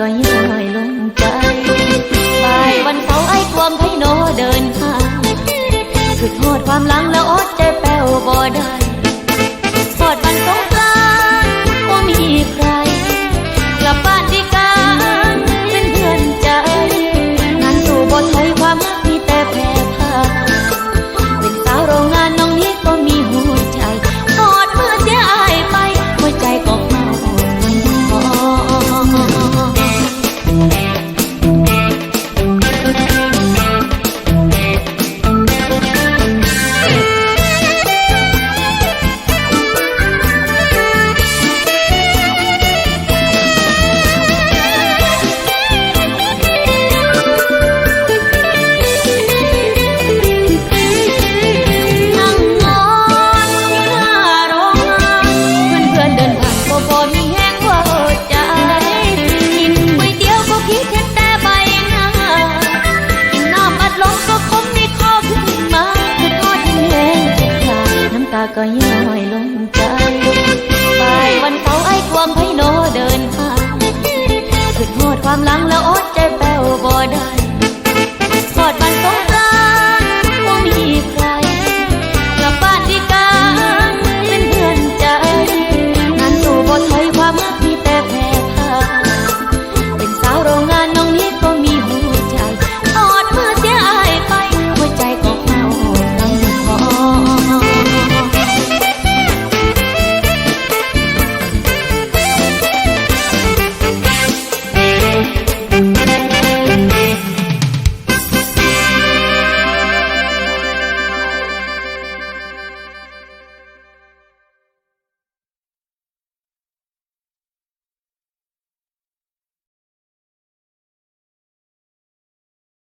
ก็ย่อยลงไปบวันเสาร์ไอ้ความไทยโนเดินหางคือโทษความหลังแล้วอดใจแป้วบ่ได้ ก็ย่อยลงใจบ่วันเสาร์ไอ้ความไห้โนเดินทางสุดโหดความหลังแล้ว